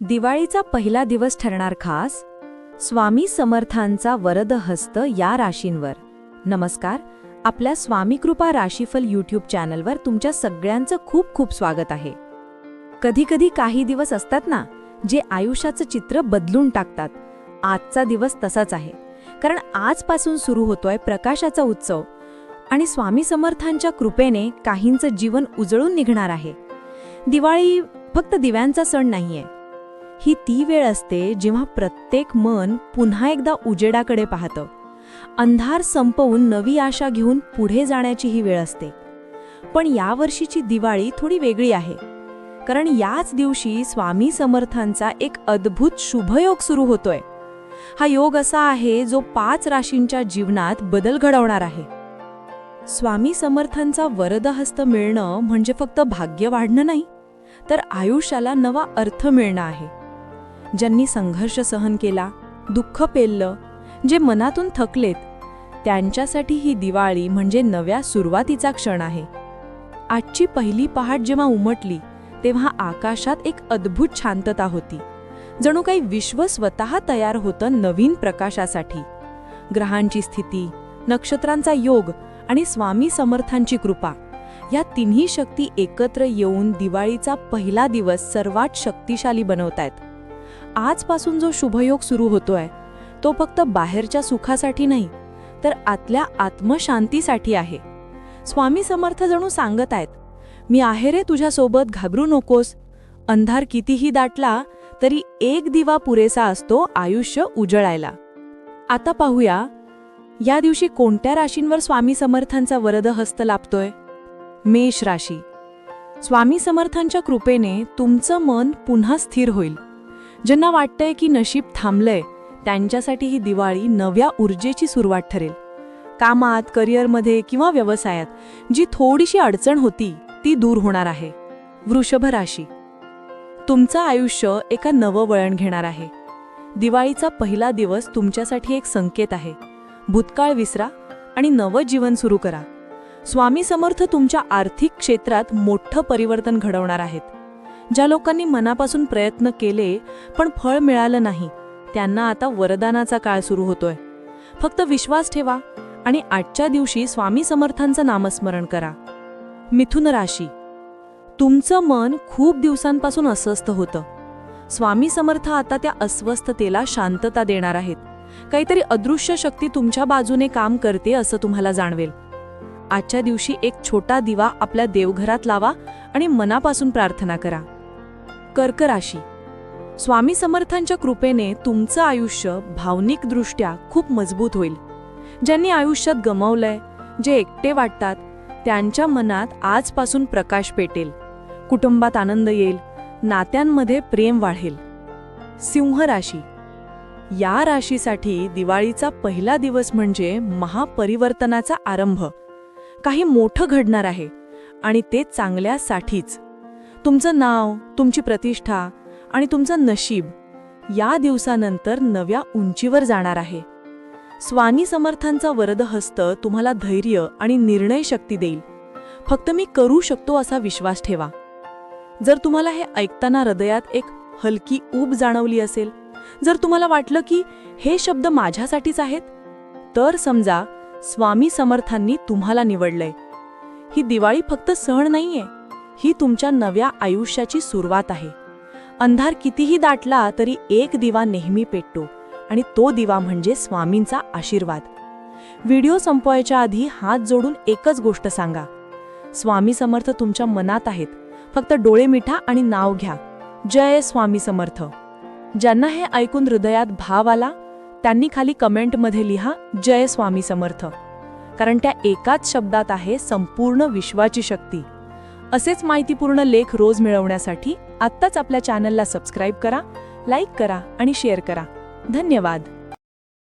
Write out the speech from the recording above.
दिवाळीचा पहिला दिवस ठरणार खास? स्वामी समर्थांचा वरद हस्त या राशींवर. नमस्कार आपल्या स्वामी कृपा राशीफल यूट्यूब चॅनलवर तुमच्या सगळ्यांचं खूप खूप स्वागत आहे. कधीकधी काही दिवस असतात ना जे आयुष्याचं चित्र बदलून टाकतात. आजचा दिवस तसाच आहे. कारण आजपासून सुरू होतोय प्रकाशाचा उत्सव. आणि स्वामी समर्थांच्या कृपेने काहींचं जीवन उजळून निघणार आहे. दिवाळी फक्त दिव्यांचा सण नाहीये. ही ती वेळ असते जेव्हा प्रत्येक मन पुन्हा एकदा उजेडाकडे पाहतं. अंधार संपवून नवी आशा घेऊन पुढे जाण्याची ही वेळ असते. पण यावर्षीची दिवाळी थोडी वेगळी आहे. कारण याच दिवशी स्वामी समर्थांचा एक अद्भुत शुभयोग सुरू होतोय. हा योग असा आहे जो पाच राशींच्या जीवनात बदल घडवणार आहे. स्वामी समर्थांचा वरदहस्त मिळणं म्हणजे फक्त भाग्य वाढणं नाही तर आयुष्याला नवा अर्थ मिळणं आहे. ज्यांनी संघर्ष सहन केला दुःख पेललं जे मनातून थकलेत त्यांच्यासाठी ही दिवाळी म्हणजे नव्या सुरुवातीचा क्षण आहे. आजची पहिली पहाट जेव्हा उमटली तेव्हा आकाशात एक अद्भुत शांतता होती. जणू काही विश्व स्वतः तयार होतं नवीन प्रकाशासाठी. ग्रहांची स्थिती नक्षत्रांचा योग आणि स्वामी समर्थांची कृपा या तिन्ही शक्ती एकत्र येऊन दिवाळीचा पहिला दिवस सर्वात शक्तिशाली बनवतायत. आजपासून जो शुभयोग सुरू होतोय तो फक्त बाहेरच्या सुखासाठी नाही तर आतल्या आत्मशांतीसाठी आहे. स्वामी समर्थ जणू सांगत आहेत मी आहे रे तुझ्यासोबत घाबरू नकोस. अंधार कितीही दाटला तरी एक दिवा पुरेसा असतो आयुष्य उजळायला. आता पाहूया या दिवशी कोणत्या राशींवर स्वामी समर्थांचा वरद हस्त लाभतोय मेष राशी. स्वामी समर्थांच्या कृपेने तुमचं मन पुन्हा स्थिर होईल. ज्यांना वाटतंय की नशीब थांबलंय त्यांच्यासाठी ही दिवाळी नव्या ऊर्जेची सुरुवात ठरेल. कामात करिअरमध्ये किंवा व्यवसायात जी थोडीशी अडचण होती ती दूर होणार आहे. वृषभ राशी. तुमचं आयुष्य एका नवं वळण घेणार आहे. दिवाळीचा पहिला दिवस तुमच्यासाठी एक संकेत आहे. भूतकाळ विसरा आणि नवं जीवन सुरू करा. स्वामी समर्थ तुमच्या आर्थिक क्षेत्रात मोठं परिवर्तन घडवणार आहेत. ज्या लोकांनी मनापासून प्रयत्न केले पण फळ मिळालं नाही त्यांना आता वरदानाचा काळ सुरू होतोय. फक्त विश्वास ठेवा आणि आजच्या दिवशी स्वामी समर्थांचं नामस्मरण करा. मिथुन राशी. तुमचं मन खूप दिवसांपासून अस्वस्थ होतं. स्वामी समर्थ आता त्या अस्वस्थतेला शांतता देणार आहेत. काहीतरी अदृश्य शक्ती तुमच्या बाजूने काम करते असं तुम्हाला जाणवेल. आजच्या दिवशी एक छोटा दिवा आपल्या देवघरात लावा आणि मनापासून प्रार्थना करा. कर्क राशी. स्वामी समर्थांच्या कृपेने तुमचं आयुष्य भावनिकदृष्ट्या खूप मजबूत होईल. ज्यांनी आयुष्यात गमावलंय जे एकटे वाटतात त्यांच्या मनात आजपासून प्रकाश पेटेल. कुटुंबात आनंद येईल नात्यांमध्ये प्रेम वाढेल. सिंह राशी. या राशीसाठी दिवाळीचा पहिला दिवस म्हणजे महापरिवर्तनाचा आरंभ. काही मोठं घडणार आहे आणि ते चांगल्यासाठीच. तुमचं नाव तुमची प्रतिष्ठा आणि तुमचं नशीब या दिवसानंतर नव्या उंचीवर जाणार आहे. स्वामी समर्थांचा वरदहस्त तुम्हाला धैर्य आणि निर्णय शक्ती देईल. फक्त मी करू शकतो असा विश्वास ठेवा. जर तुम्हाला हे ऐकताना हृदयात एक हलकी ऊब जाणवली असेल जर तुम्हाला वाटलं की हे शब्द माझ्यासाठीच आहेत तर समजा स्वामी समर्थांनी तुम्हाला निवडलंय. ही दिवाळी फक्त सण नाहीये. ही तुमच्या नव्या आयुष्याची सुरुवात आहे. अंधार कितीही दाटला तरी एक दिवा नेहमी पेटतो आणि तो दिवा म्हणजे स्वामींचा आशीर्वाद. व्हिडिओ संपवायच्या आधी हात जोडून एकच गोष्ट सांगा. स्वामी समर्थ तुमच्या मनात आहेत. फक्त डोळे मिठा आणि नाव घ्या. जय स्वामी समर्थ. ज्यांना हे ऐकून हृदयात भाव आला त्यांनी खाली कमेंटमध्ये लिहा जय स्वामी समर्थ. कारण त्या एकाच शब्दात आहे संपूर्ण विश्वाची शक्ती. असेच माहितीपूर्ण लेख रोज मिळवण्यासाठी आत्ताच आपल्या चॅनलला सबस्क्राईब करा लाईक करा आणि शेअर करा. धन्यवाद.